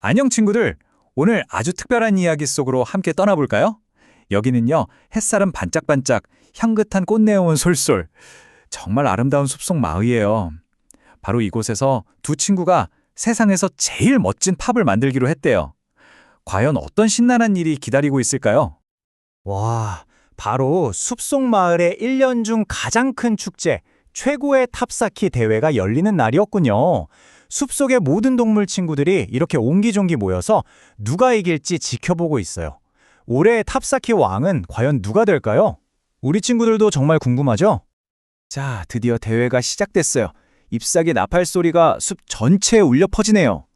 안녕 친구들. 오늘 아주 특별한 이야기 속으로 함께 떠나볼까요? 여기는요, 햇살은 반짝반짝, 향긋한 꽃내어온 솔솔. 정말 아름다운 숲속 마을이에요. 바로 이곳에서 두 친구가 세상에서 제일 멋진 팝을 만들기로 했대요. 과연 어떤 신나는 일이 기다리고 있을까요? 와, 바로 숲속 마을의 1년 중 가장 큰 축제, 최고의 탑쌓기 대회가 열리는 날이었군요. 숲속의 모든 동물 친구들이 이렇게 옹기종기 모여서 누가 이길지 지켜보고 있어요. 올해의 탑쌓기 왕은 과연 누가 될까요? 우리 친구들도 정말 궁금하죠? 자, 드디어 대회가 시작됐어요. 잎사귀 나팔 소리가 숲 전체에 울려 퍼지네요.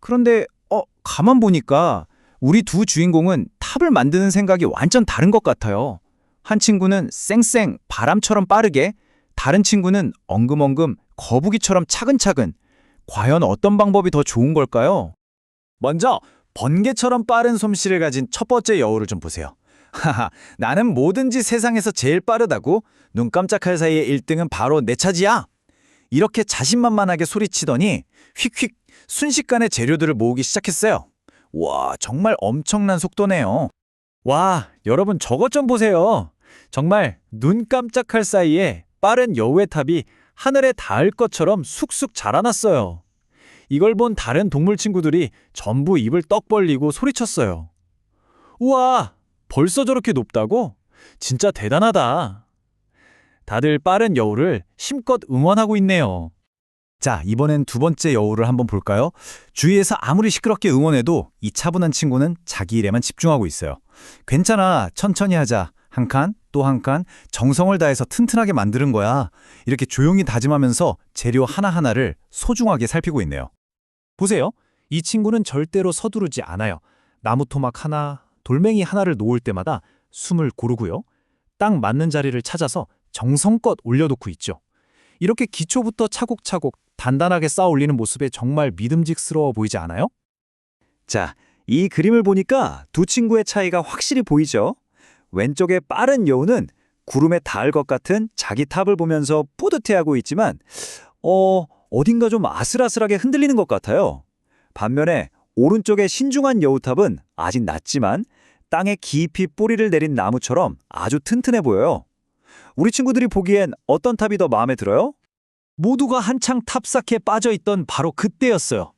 그런데 어, 가만 보니까 우리 두 주인공은 탑을 만드는 생각이 완전 다른 것 같아요. 한 친구는 쌩쌩 바람처럼 빠르게, 다른 친구는 엉금엉금 거북이처럼 차근차근. 과연 어떤 방법이 더 좋은 걸까요? 먼저 번개처럼 빠른 솜씨를 가진 첫 번째 여우를 좀 보세요. 하하, 나는 뭐든지 세상에서 제일 빠르다고 눈 깜짝할 사이에 1등은 바로 내 차지야. 이렇게 자신만만하게 소리치더니 휙휙 순식간에 재료들을 모으기 시작했어요. 와, 정말 엄청난 속도네요. 와, 여러분 저것 좀 보세요. 정말 눈 깜짝할 사이에 빠른 여우의 탑이 하늘에 닿을 것처럼 쑥쑥 자라났어요. 이걸 본 다른 동물 친구들이 전부 입을 떡 벌리고 소리쳤어요. 우와, 벌써 저렇게 높다고? 진짜 대단하다. 다들 빠른 여우를 힘껏 응원하고 있네요. 자, 이번엔 두 번째 여우를 한번 볼까요? 주위에서 아무리 시끄럽게 응원해도 이 차분한 친구는 자기 일에만 집중하고 있어요. 괜찮아, 천천히 하자. 한 칸, 또 한 칸, 정성을 다해서 튼튼하게 만드는 거야. 이렇게 조용히 다짐하면서 재료 하나하나를 소중하게 살피고 있네요. 보세요. 이 친구는 절대로 서두르지 않아요. 나무 토막 하나, 돌멩이 하나를 놓을 때마다 숨을 고르고요. 딱 맞는 자리를 찾아서 정성껏 올려놓고 있죠. 이렇게 기초부터 차곡차곡 단단하게 쌓아 올리는 모습에 정말 믿음직스러워 보이지 않아요? 자, 이 그림을 보니까 두 친구의 차이가 확실히 보이죠? 왼쪽의 빠른 여우는 구름에 닿을 것 같은 자기 탑을 보면서 뿌듯해하고 있지만 어, 어딘가 좀 아슬아슬하게 흔들리는 것 같아요. 반면에 오른쪽의 신중한 여우탑은 아직 낮지만 땅에 깊이 뿌리를 내린 나무처럼 아주 튼튼해 보여요. 우리 친구들이 보기엔 어떤 탑이 더 마음에 들어요? 모두가 한창 탑쌓기에 빠져있던 바로 그때였어요.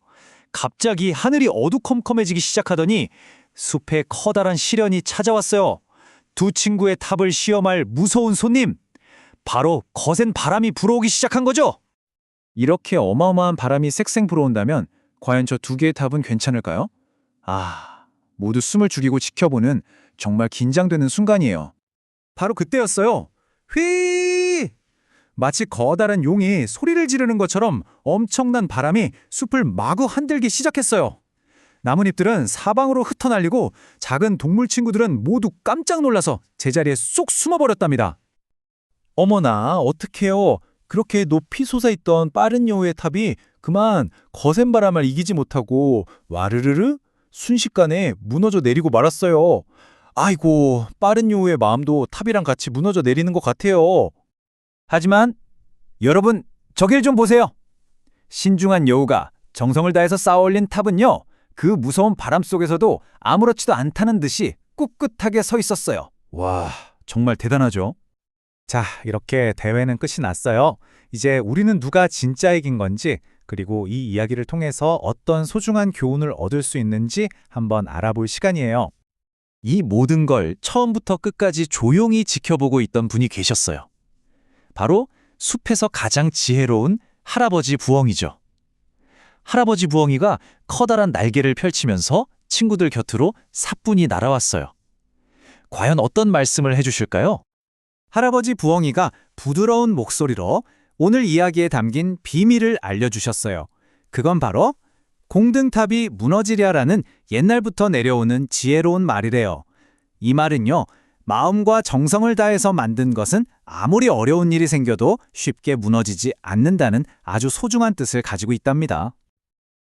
갑자기 하늘이 어두컴컴해지기 시작하더니 숲에 커다란 시련이 찾아왔어요. 두 친구의 탑을 시험할 무서운 손님. 바로 거센 바람이 불어오기 시작한 거죠. 이렇게 어마어마한 바람이 쌕쌕 불어온다면 과연 저 두 개의 탑은 괜찮을까요? 아, 모두 숨을 죽이고 지켜보는 정말 긴장되는 순간이에요. 바로 그때였어요. 휘! 마치 커다란 용이 소리를 지르는 것처럼 엄청난 바람이 숲을 마구 흔들기 시작했어요. 나뭇잎들은 사방으로 흩어날리고 작은 동물 친구들은 모두 깜짝 놀라서 제자리에 쏙 숨어버렸답니다. 어머나, 어떡해요. 그렇게 높이 솟아있던 빠른 여우의 탑이 그만 거센 바람을 이기지 못하고 와르르르 순식간에 무너져 내리고 말았어요. 아이고, 빠른 여우의 마음도 탑이랑 같이 무너져 내리는 것 같아요. 하지만 여러분, 저길 좀 보세요. 신중한 여우가 정성을 다해서 쌓아 올린 탑은요, 그 무서운 바람 속에서도 아무렇지도 않다는 듯이 꿋꿋하게 서 있었어요. 와, 정말 대단하죠? 자, 이렇게 대회는 끝이 났어요. 이제 우리는 누가 진짜 이긴 건지, 그리고 이 이야기를 통해서 어떤 소중한 교훈을 얻을 수 있는지 한번 알아볼 시간이에요. 이 모든 걸 처음부터 끝까지 조용히 지켜보고 있던 분이 계셨어요. 바로 숲에서 가장 지혜로운 할아버지 부엉이죠. 할아버지 부엉이가 커다란 날개를 펼치면서 친구들 곁으로 사뿐히 날아왔어요. 과연 어떤 말씀을 해주실까요? 할아버지 부엉이가 부드러운 목소리로 오늘 이야기에 담긴 비밀을 알려주셨어요. 그건 바로 공등탑이 무너지랴라는 옛날부터 내려오는 지혜로운 말이래요. 이 말은요, 마음과 정성을 다해서 만든 것은 아무리 어려운 일이 생겨도 쉽게 무너지지 않는다는 아주 소중한 뜻을 가지고 있답니다.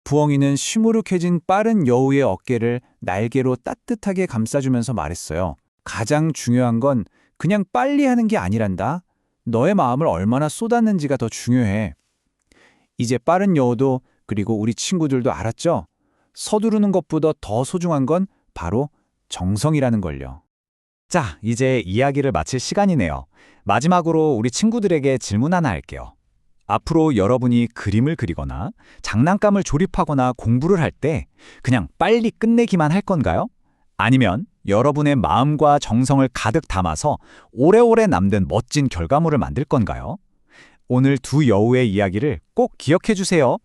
부엉이는 시무룩해진 빠른 여우의 어깨를 날개로 따뜻하게 감싸주면서 말했어요. 가장 중요한 건 그냥 빨리 하는 게 아니란다. 너의 마음을 얼마나 쏟았는지가 더 중요해. 이제 빠른 여우도 그리고 우리 친구들도 알았죠? 서두르는 것보다 더 소중한 건 바로 정성이라는 걸요. 자, 이제 이야기를 마칠 시간이네요. 마지막으로 우리 친구들에게 질문 하나 할게요. 앞으로 여러분이 그림을 그리거나 장난감을 조립하거나 공부를 할 때 그냥 빨리 끝내기만 할 건가요? 아니면 여러분의 마음과 정성을 가득 담아서 오래오래 남는 멋진 결과물을 만들 건가요? 오늘 두 여우의 이야기를 꼭 기억해 주세요.